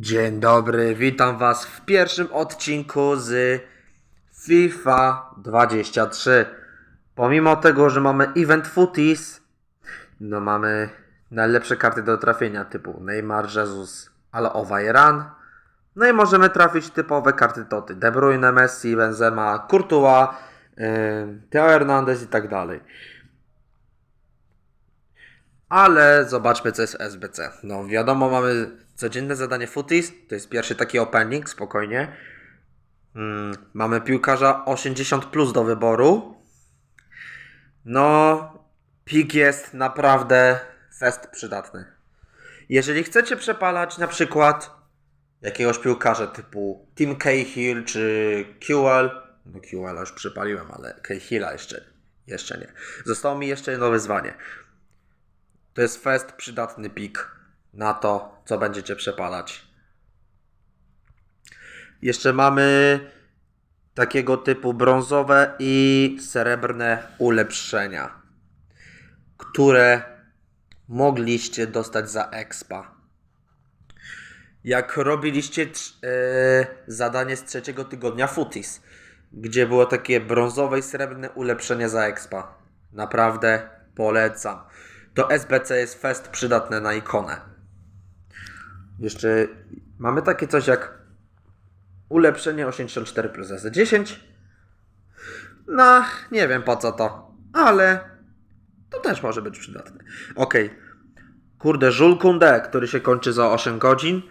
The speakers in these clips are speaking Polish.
Dzień dobry, witam Was w pierwszym odcinku z FIFA 23. Pomimo tego, że mamy event footies, no mamy najlepsze karty do trafienia typu Neymar, Jesus, ale Ran. No i możemy trafić typowe karty Toty. De Bruyne, Messi, Benzema, Courtois, yy, Theo Hernandez i tak dalej. Ale zobaczmy, co jest SBC. No, wiadomo, mamy codzienne zadanie Footies. To jest pierwszy taki opening, spokojnie. Mm, mamy piłkarza 80 plus do wyboru. No, pik jest naprawdę fest przydatny. Jeżeli chcecie przepalać na przykład jakiegoś piłkarza typu Tim Cahill czy QL, no QL już przypaliłem, ale Cahilla jeszcze, jeszcze nie. Zostało mi jeszcze jedno wyzwanie. To jest fest przydatny pik na to, co będziecie przepalać. Jeszcze mamy takiego typu brązowe i srebrne ulepszenia, które mogliście dostać za expa. Jak robiliście e, zadanie z trzeciego tygodnia Footies, gdzie było takie brązowe i srebrne ulepszenie za expa. Naprawdę polecam. To SBC jest fest przydatne na ikonę. Jeszcze mamy takie coś jak ulepszenie 84 plus Z10. No, nie wiem po co to, ale to też może być przydatne. Ok. Kurde, Jules Koundé, który się kończy za 8 godzin.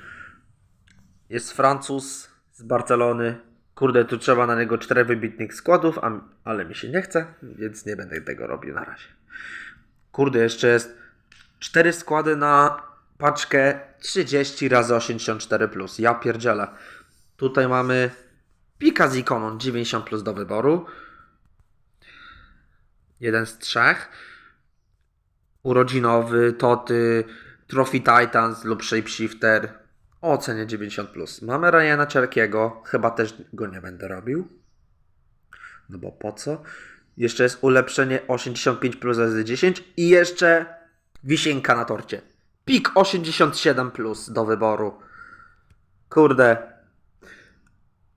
Jest Francuz z Barcelony. Kurde, tu trzeba na niego 4 wybitnych składów, ale mi się nie chce, więc nie będę tego robił na razie. Kurde, jeszcze jest 4 składy na paczkę 30 razy 84 plus. Ja pierdzielę. Tutaj mamy Pika z ikoną 90 plus do wyboru. Jeden z trzech. Urodzinowy, Toty, Trophy Titans lub Shapeshifter o cenie 90 plus. Mamy Ryana Czerkiego, chyba też go nie będę robił. No bo po co? Jeszcze jest ulepszenie 85 plus z 10 i jeszcze wisienka na torcie. Pik 87 plus do wyboru. Kurde.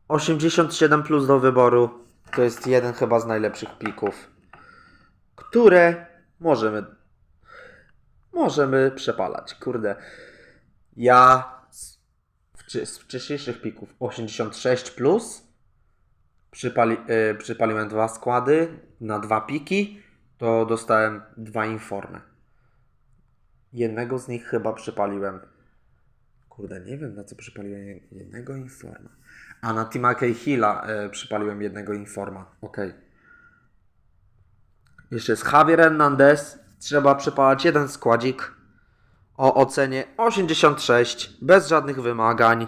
87 plus do wyboru to jest jeden chyba z najlepszych pików, które możemy możemy przepalać. Kurde. Ja z, z wcześniejszych pików 86 plus przypali, y, przypaliłem dwa składy na dwa piki, to dostałem dwa informy. Jednego z nich chyba przypaliłem. Kurde, nie wiem na co przypaliłem je- jednego informa. A na Tima Hilla y, przypaliłem jednego informa. Okej. Jeszcze jest Javier Hernandez. Trzeba przypalać jeden składzik o ocenie 86, bez żadnych wymagań.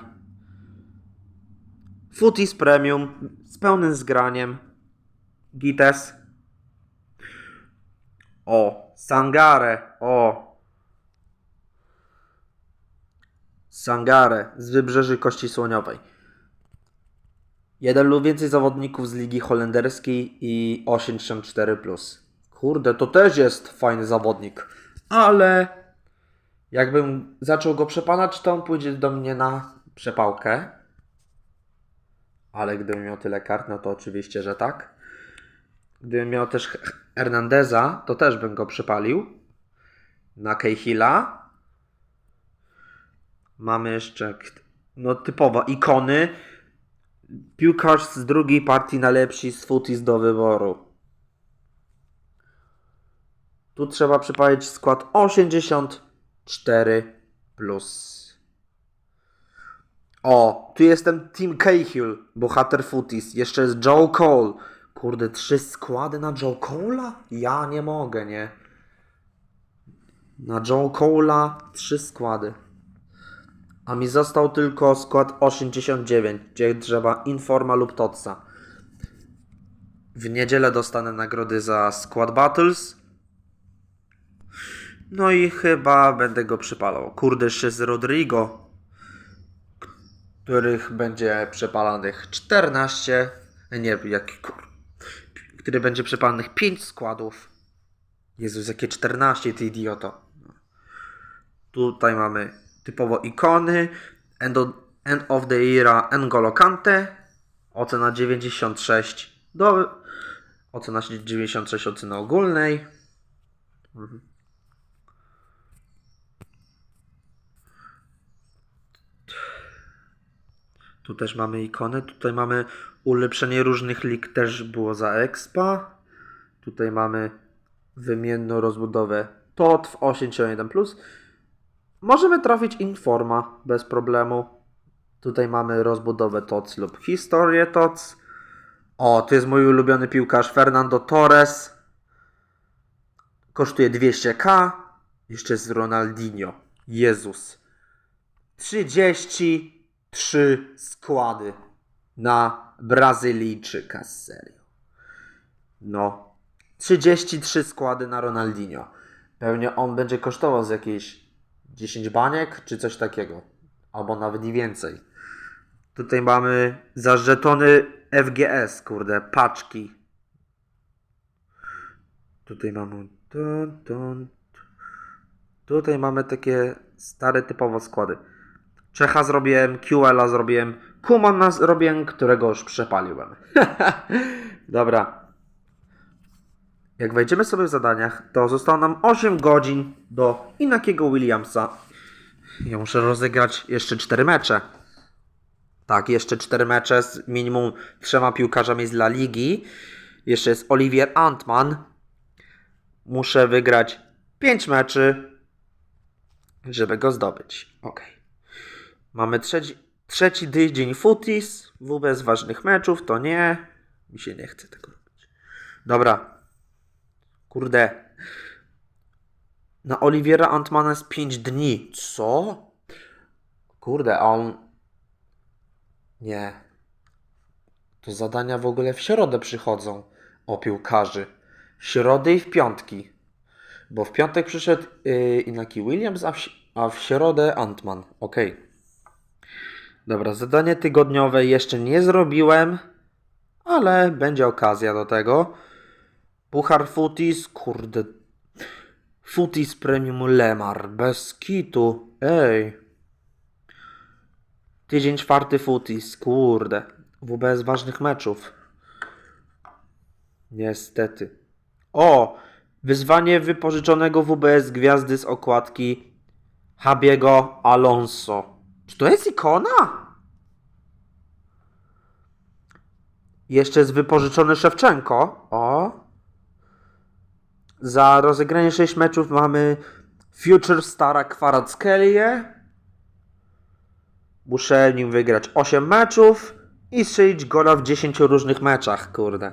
Footies Premium pełnym zgraniem. Gites. O, Sangare. O. Sangare z Wybrzeży Kości Słoniowej. Jeden lub więcej zawodników z Ligi Holenderskiej i 84+. Plus. Kurde, to też jest fajny zawodnik. Ale jakbym zaczął go przepalać, to on pójdzie do mnie na przepałkę. Ale gdybym miał tyle kart, no to oczywiście, że tak. Gdybym miał też Hernandeza, to też bym go przypalił. Na Cahilla. Mamy jeszcze no typowo ikony. Piłkarz z drugiej partii najlepsi z footies do wyboru. Tu trzeba przypalić skład 84 plus. O, tu jestem Team Cahill, bohater footies. Jeszcze jest Joe Cole. Kurde, trzy składy na Joe Cole'a? Ja nie mogę, nie? Na Joe Cole'a trzy składy. A mi został tylko skład 89, gdzie trzeba Informa lub Totsa. W niedzielę dostanę nagrody za Squad Battles. No i chyba będę go przypalał. Kurde, z Rodrigo, których będzie przepalanych 14. Nie, jaki kur... Który będzie przepalanych 5 składów. Jezus, jakie 14, ty idioto. Tutaj mamy typowo ikony. End of, end of the Era N'Golo Kante. Ocena 96. Do, ocena 96 oceny ogólnej. Mhm. Tu też mamy ikony. Tutaj mamy ulepszenie różnych lig, też było za expa. Tutaj mamy wymienną rozbudowę TOT w 8.1+. Możemy trafić Informa bez problemu. Tutaj mamy rozbudowę TOC lub historię TOC. O, to jest mój ulubiony piłkarz Fernando Torres. Kosztuje 200k. Jeszcze jest Ronaldinho. Jezus. 33 składy na Brazylijczyka. Serio. No. 33 składy na Ronaldinho. Pewnie on będzie kosztował z jakieś 10 baniek, czy coś takiego. Albo nawet i więcej. Tutaj mamy za żetony FGS, kurde, paczki. Tutaj mamy. Tutaj mamy takie stare typowo składy. Czecha zrobiłem, QL-a zrobiłem, Kumana zrobiłem, którego już przepaliłem. Dobra. Jak wejdziemy sobie w zadaniach, to zostało nam 8 godzin do Inakiego Williamsa. Ja muszę rozegrać jeszcze 4 mecze. Tak, jeszcze 4 mecze z minimum trzema piłkarzami z La Ligi. Jeszcze jest Olivier Antman. Muszę wygrać 5 meczy, żeby go zdobyć. Ok. Mamy trzeci, trzeci tydzień footies. WB ważnych meczów, to nie. Mi się nie chce tego robić. Dobra. Kurde. Na Oliwiera Antmana jest 5 dni. Co? Kurde, a on. Nie. To zadania w ogóle w środę przychodzą o piłkarzy. W środę i w piątki. Bo w piątek przyszedł yy, Inaki Williams, a w, a w środę Antman. Okej. Dobra, zadanie tygodniowe jeszcze nie zrobiłem, ale będzie okazja do tego. Puchar Footies, kurde. Footies Premium Lemar, bez kitu. Ej. Tydzień czwarty Footies, kurde. WBS ważnych meczów. Niestety. O! Wyzwanie wypożyczonego WBS gwiazdy z okładki Habiego Alonso. Czy to jest ikona? Jeszcze jest wypożyczony Szewczenko. O. Za rozegranie 6 meczów mamy Future Stara Kwarackelie. Muszę nim wygrać 8 meczów i strzelić gola w 10 różnych meczach, kurde.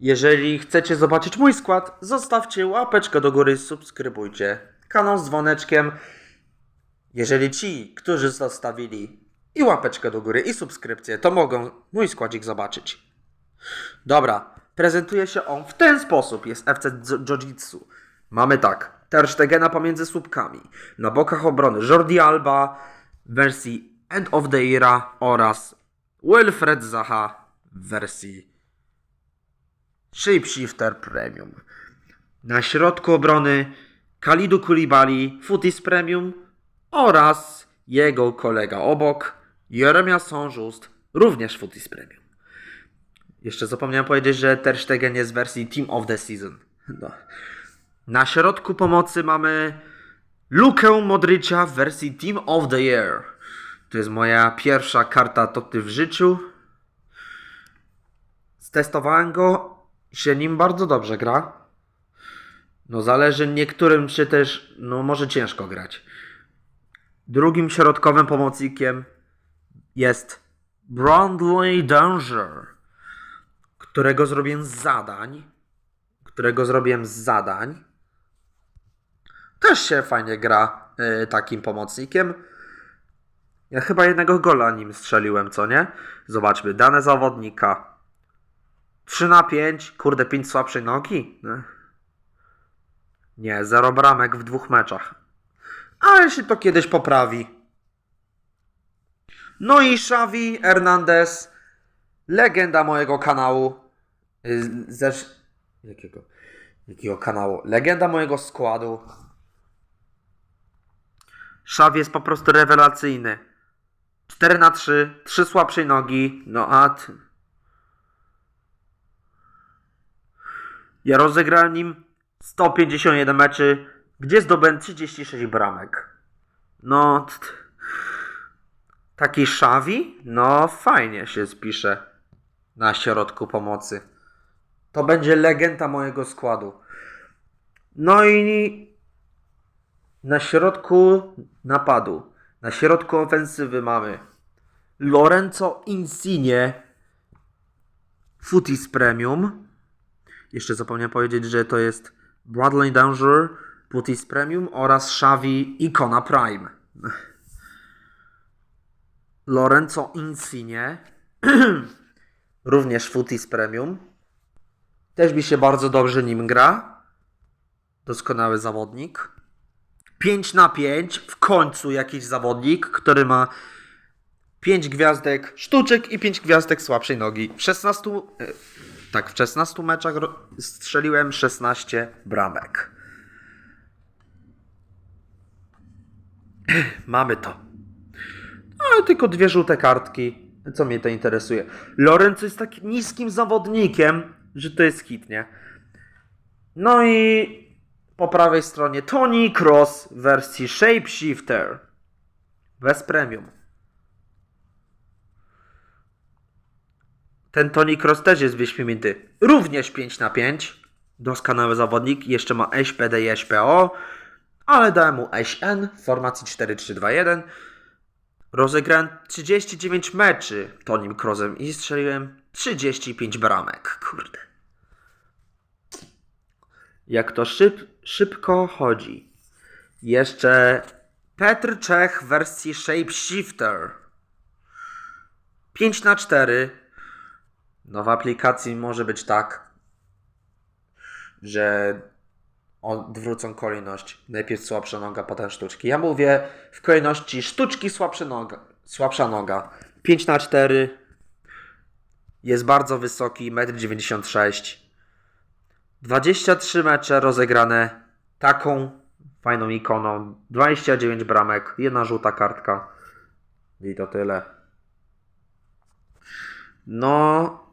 Jeżeli chcecie zobaczyć mój skład, zostawcie łapeczkę do góry, subskrybujcie kanał z dzwoneczkiem. Jeżeli ci, którzy zostawili i łapeczkę do góry i subskrypcję, to mogą mój składzik zobaczyć. Dobra, prezentuje się on w ten sposób. Jest FC Jiu-Jitsu. Mamy tak, Ter Stegena pomiędzy słupkami. Na bokach obrony Jordi Alba w wersji End of the Era oraz Wilfred Zaha w wersji Shapeshifter Premium. Na środku obrony Kalidu Kulibali Futis Premium oraz jego kolega obok Jeremia Sążust również Futis Premium. Jeszcze zapomniałem powiedzieć, że Ter Stegen jest w wersji Team of the Season. No. Na środku pomocy mamy Lukę Modrycia w wersji Team of the Year. To jest moja pierwsza karta Toty w życiu. Stestowałem go się nim bardzo dobrze gra. No zależy niektórym czy też, no może ciężko grać. Drugim środkowym pomocnikiem jest Brandley Danger, którego zrobiłem z zadań. Którego zrobiłem z zadań. Też się fajnie gra y, takim pomocnikiem. Ja chyba jednego gola nim strzeliłem, co nie? Zobaczmy, dane zawodnika. 3 na 5, kurde, 5 słabszej nogi? Nie, zero bramek w dwóch meczach. Ale się to kiedyś poprawi. No i Xavi Hernandez, legenda mojego kanału. Y, Zesz... Jakiego? Jakiego kanału? Legenda mojego składu. Szaw jest po prostu rewelacyjny. 4 na 3, 3 słabszej nogi, no a... T... Ja rozegrałem nim 151 meczy, gdzie zdobędę 36 bramek. No... Taki Szawi? No fajnie się spisze na środku pomocy. To będzie legenda mojego składu. No i na środku napadu, na środku ofensywy mamy Lorenzo Insigne, Footies Premium. Jeszcze zapomniałem powiedzieć, że to jest Bradley Danger, Footies Premium oraz Xavi Icona Prime. Lorenzo Insigne, również Footies Premium. Też mi się bardzo dobrze nim gra. Doskonały zawodnik. 5 na 5. W końcu jakiś zawodnik, który ma 5 gwiazdek sztuczek i 5 gwiazdek słabszej nogi. W 16, e, tak, w 16 meczach strzeliłem 16 bramek. Mamy to. Ale tylko dwie żółte kartki. Co mnie to interesuje? Lorenzo jest tak niskim zawodnikiem, że to jest hit, nie? No i po prawej stronie Tony Cross w wersji Shapeshifter. Bez premium. Ten Tony Cross też jest wyśmienity. Również 5 na 5. Doskonały zawodnik. Jeszcze ma SPD i SPO. Ale dałem mu SN w formacji 4-3-2-1. Rozegrałem 39 meczy Tonim Crossem i strzeliłem 35 bramek. Kurde. Jak to szyb, szybko chodzi. Jeszcze Petr Czech w wersji Shapeshifter. 5 na 4 No w aplikacji może być tak, że odwrócą kolejność. Najpierw słabsza noga, potem sztuczki. Ja mówię w kolejności sztuczki, słabsza noga. Słabsza noga. 5 na 4 Jest bardzo wysoki, 1,96 m. 23 mecze rozegrane taką fajną ikoną. 29 bramek, jedna żółta kartka. I to tyle. No,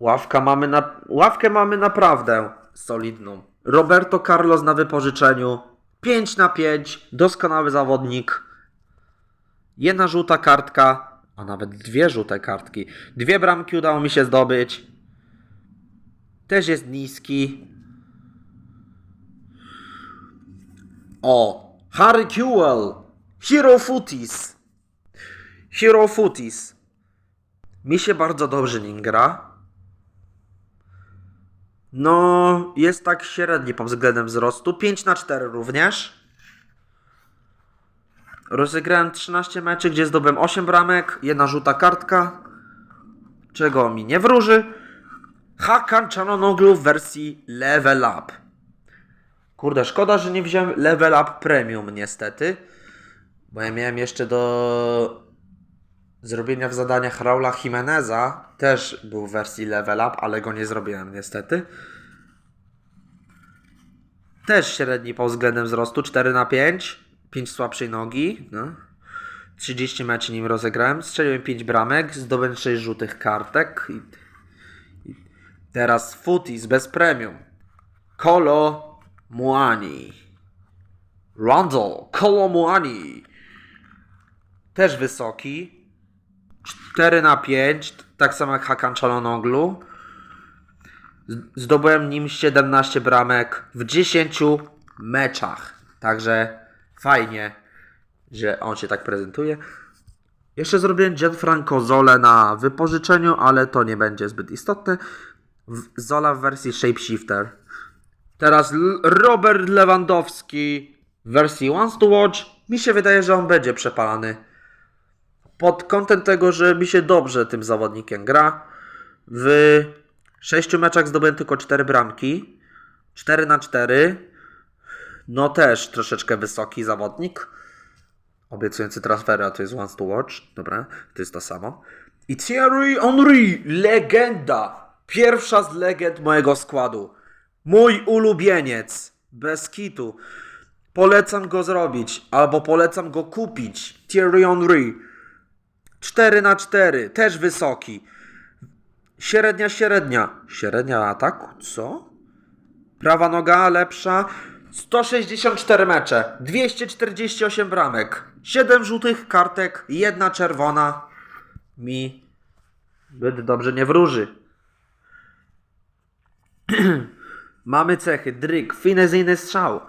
ławka mamy na, ławkę mamy naprawdę solidną. Roberto Carlos na wypożyczeniu. 5 na 5, doskonały zawodnik. Jedna żółta kartka, a nawet dwie żółte kartki. Dwie bramki udało mi się zdobyć. Też jest niski. O! Harry Kewell! Hero Footies! Hero Footies. Mi się bardzo dobrze nim gra. No, jest tak średni pod względem wzrostu. 5 na 4 również. Rozegrałem 13 meczy, gdzie zdobyłem 8 bramek, jedna żółta kartka. Czego mi nie wróży. Hakan Chanonoglu w wersji Level Up. Kurde, szkoda, że nie wziąłem Level Up Premium niestety. Bo ja miałem jeszcze do zrobienia w zadaniach Raula Jimeneza. Też był w wersji Level Up, ale go nie zrobiłem niestety. Też średni pod względem wzrostu 4 na 5 5 słabszej nogi. No. 30 meczy nim rozegrałem. Strzeliłem 5 bramek, zdobyłem 6 żółtych kartek. I, i teraz Footies bez premium. Kolo Muani. Rondel Kolo Muani. Też wysoki. 4 na 5 tak samo jak Hakan. Z- Zdobyłem nim 17 bramek w 10 meczach. Także fajnie, że on się tak prezentuje. Jeszcze zrobiłem Gianfranco Zole na wypożyczeniu, ale to nie będzie zbyt istotne. Zola w wersji Shapeshifter. Teraz Robert Lewandowski w wersji Wants to Watch. Mi się wydaje, że on będzie przepalany. Pod kątem tego, że mi się dobrze tym zawodnikiem gra. W sześciu meczach zdobyłem tylko 4 bramki. 4 na 4. No też troszeczkę wysoki zawodnik. Obiecujący transfery, a to jest Wants to Watch. Dobra, to jest to samo. I Thierry Henry, legenda. Pierwsza z legend mojego składu. Mój ulubieniec. Bez kitu. Polecam go zrobić, albo polecam go kupić. Thierry Henry. 4 na 4 też wysoki. Średnia, średnia. Średnia ataku? Co? Prawa noga lepsza. 164 mecze, 248 bramek, 7 żółtych kartek, jedna czerwona. Mi zbyt dobrze nie wróży. Mamy cechy. Dryk, finezyjny strzał.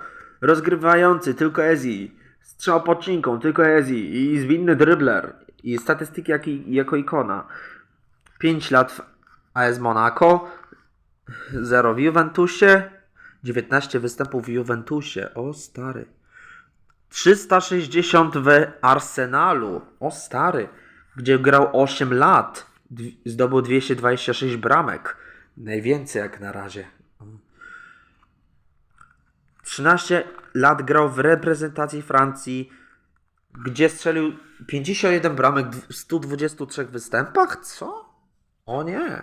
Rozgrywający, tylko Ezi. Strzał podcinką, tylko Ezi. I zwinny dribbler. I statystyki jak, jako ikona. 5 lat w AS Monaco. 0 w Juventusie. 19 występów w Juventusie. O stary. 360 w Arsenalu. O stary. Gdzie grał 8 lat. Zdobył 226 bramek. Najwięcej jak na razie. 13 lat grał w reprezentacji Francji, gdzie strzelił 51 bramek w 123 występach? Co? O nie.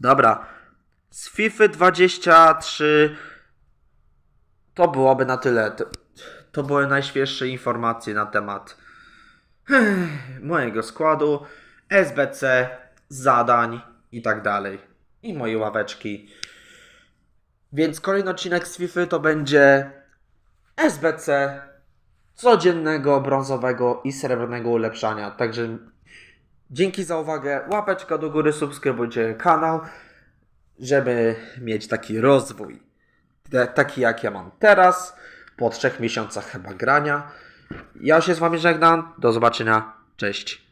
Dobra. Z FIFA 23 to byłoby na tyle. To, były najświeższe informacje na temat mojego składu, SBC, zadań i tak dalej. I mojej ławeczki. Więc kolejny odcinek z FIFA to będzie SBC codziennego brązowego i srebrnego ulepszania. Także dzięki za uwagę. Łapeczka do góry, subskrybujcie kanał, żeby mieć taki rozwój. Taki jak ja mam teraz, po trzech miesiącach chyba grania. Ja się z wami żegnam. Do zobaczenia. Cześć.